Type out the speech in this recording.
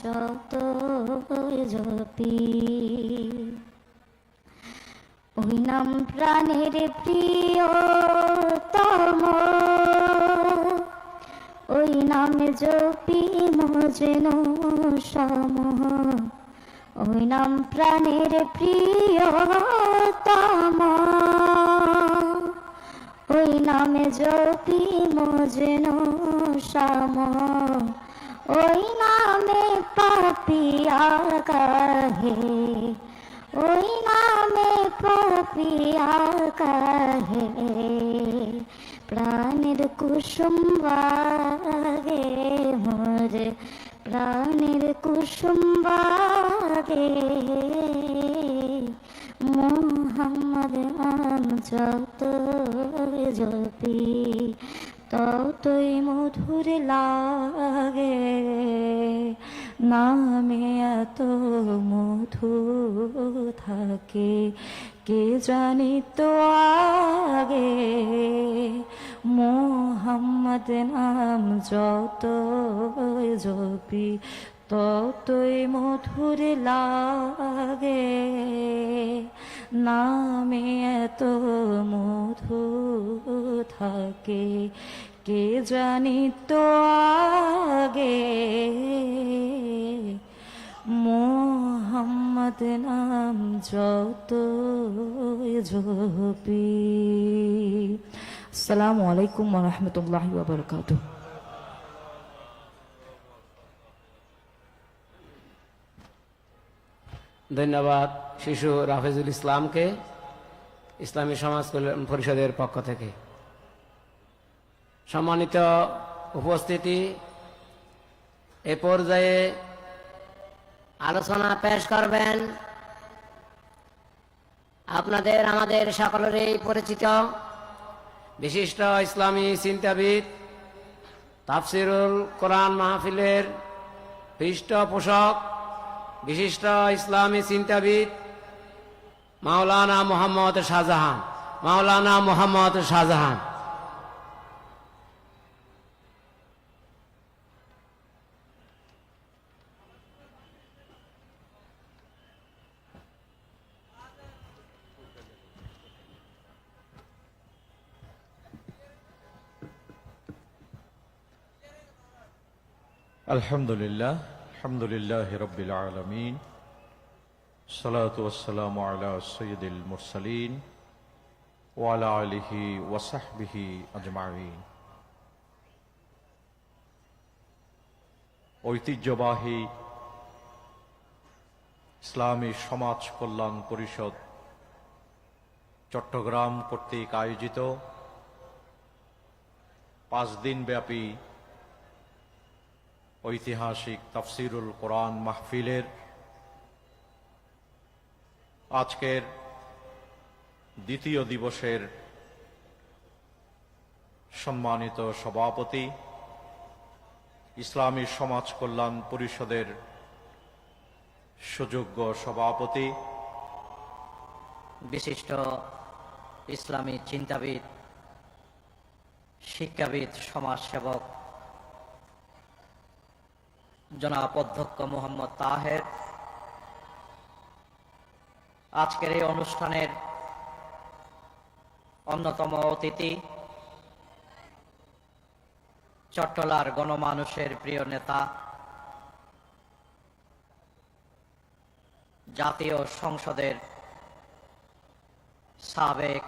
যত জপি। ওই নাম প্রাণের প্রিয় তম ওই নামে জপি মজেন সম। ওই নাম প্রাণের প্রিয় তম ওই নামে জপি মজেন সম। ওই নামে পাপিয়া কাহে। ওই নামে পাপিয়া কাহে। প্রাণের কুসুম বাগে মোর, প্রাণের কুসুম বাগে। মোহাম্মদ নাম যত জপি, ততই মধুর লাগে। নামে এত মধু থাকে, কে জানি তো আগে? মোহাম্মদ নাম যত জপি, ততই মধুর লাগে। নামে এত মধু থাকে, কে জানি তো আগে? মোহাম্মদ নাম যত জপি আসসালামু আলাইকুম রহমতুল্লাহ বাবরকাতুহ ধন্যবাদ শিশু রাফেজুল ইসলামকে, ইসলামী সমাজ কল্যাণ পরিষদের পক্ষ থেকে। সম্মানিত উপস্থিতি, এ পর্যায়ে আলোচনা পেশ করবেন। আপনাদের, আমাদের সকলেরই পরিচিত বিশিষ্ট ইসলামী চিন্তাবিদ তাফসিরুল কোরআন মাহফিলের পৃষ্ঠপোষক বিশিষ্ট ইসলামী চিন্তাবিদ মাওলানা মোহাম্মদ শাহজাহান। মাওলানা মোহাম্মদ শাহজাহান। আলহামদুলিল্লাহ আলহামদুলিল্লাহ রবিল আলমিন সালাতাম আলা সৈয়দুল মুরসালিন ওয়ালা আলিহি ওয়াসাহবিহি আজমাইন। ঐতিহ্যবাহী ইসলামী সমাজ কল্যাণ পরিষদ চট্টগ্রাম কর্তৃক আয়োজিত পাঁচ দিন ব্যাপী ঐতিহাসিক তাফসিরুল কোরআন মাহফিলের আজকের দ্বিতীয় দিবসের সম্মানিত সভাপতি, ইসলামী সমাজ কল্যাণ পরিষদের সুযোগ্য সভাপতি, বিশিষ্ট ইসলামী চিন্তাবিদ, শিক্ষাবিদ, সমাজসেবক জনাব অধ্যক্ষ মোহাম্মদ তাহের। আজকের এই অনুষ্ঠানের অন্যতম অতিথি চট্টলার গণমানুষের প্রিয় নেতা, জাতীয় সংসদের সাবেক